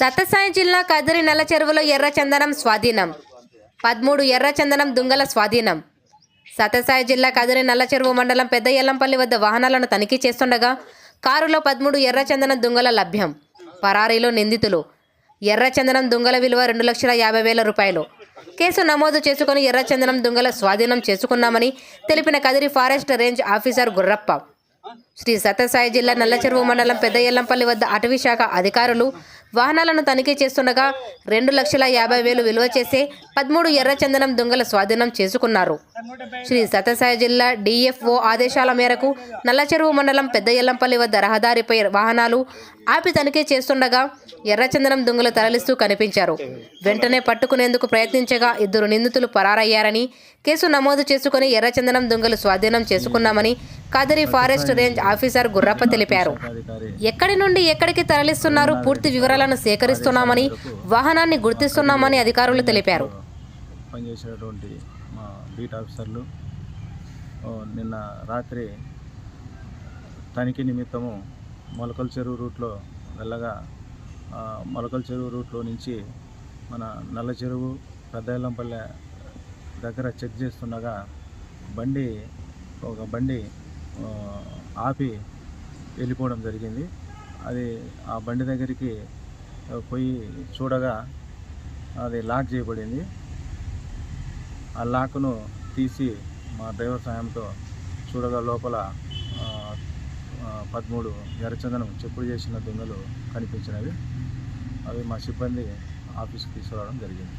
సత్యసాయి జిల్లా కదిరి నల్ల చెరువులో ఎర్రచందనం స్వాధీనం. పదమూడు ఎర్రచందనం దుంగల స్వాధీనం. సత్యసాయి జిల్లా కదిరి నల్ల చెరువు మండలం పెద్ద ఎల్లంపల్లి వద్ద వాహనాలను తనిఖీ చేస్తుండగా కారులో పదమూడు ఎర్రచందనం దుంగల లభ్యం. పరారీలో నిందితులు. ఎర్రచందనం దుంగల విలువ రెండు లక్షల యాభై వేల రూపాయలు. కేసు నమోదు చేసుకుని ఎర్రచందనం దుంగల స్వాధీనం చేసుకున్నామని తెలిపిన Kadiri forest range officer Gurrappa. Shri Sathya Sai జిల్లా నల్లచెరువు మండలం పెద్ద ఎల్లంపల్లి వద్ద అటవీ శాఖ అధికారులు వాహనాలను తనిఖీ చేస్తుండగా రెండు లక్షల యాభై వేలు విలువ చేసే పదమూడు ఎర్రచందనం దొంగల స్వాధీనం చేసుకున్నారు. శ్రీ సత్యసాయి జిల్లా డిఎఫ్ఓ ఆదేశాల మేరకు నల్లచెరువు మండలం పెద్ద ఎల్లంపల్లి వద్ద రహదారిపై వాహనాలు ఆపి తనిఖీ చేస్తుండగా ఎర్రచందనం దొంగలు తరలిస్తూ కనిపించారు. వెంటనే పట్టుకునేందుకు ప్రయత్నించగా ఇద్దరు నిందితులు పరారయ్యారని కేసు నమోదు చేసుకుని ఎర్రచందనం దొంగలు స్వాధీనం చేసుకున్నామని Kadiri forest range officer Gurrappa తెలిపారు. ఎక్కడి నుండి ఎక్కడికి తరలిస్తున్నారు పూర్తి వివరాలను సేకరిస్తున్నామని వాహనాన్ని గుర్తిస్తున్నామని అధికారులు తెలిపారు. పనిచేసేటువంటి మా బీట్ ఆఫీసర్లు నిన్న రాత్రి తనిఖీ నిమిత్తము మొలకల చెరువు రూట్లో వెళ్ళగా మొలకల చెరువు రూట్లో నుంచి మన నల్ల చెరువు పెద్దయల్లంపల్లె దగ్గర చెక్ చేస్తుండగా బండి ఒక బండి ఆపి వెళ్ళిపోవడం జరిగింది. అది ఆ బండి దగ్గరికి పోయి చూడగా అది లాక్ చేయబడింది. ఆ లాక్ను తీసి మా డ్రైవర్ సాయంతో చూడగా లోపల పదమూడు ఎర్రచందనం చెప్పుడు చేసిన దొంగలు కనిపించినవి. అవి మా సిబ్బంది ఆఫీస్కి తీసుకురావడం జరిగింది.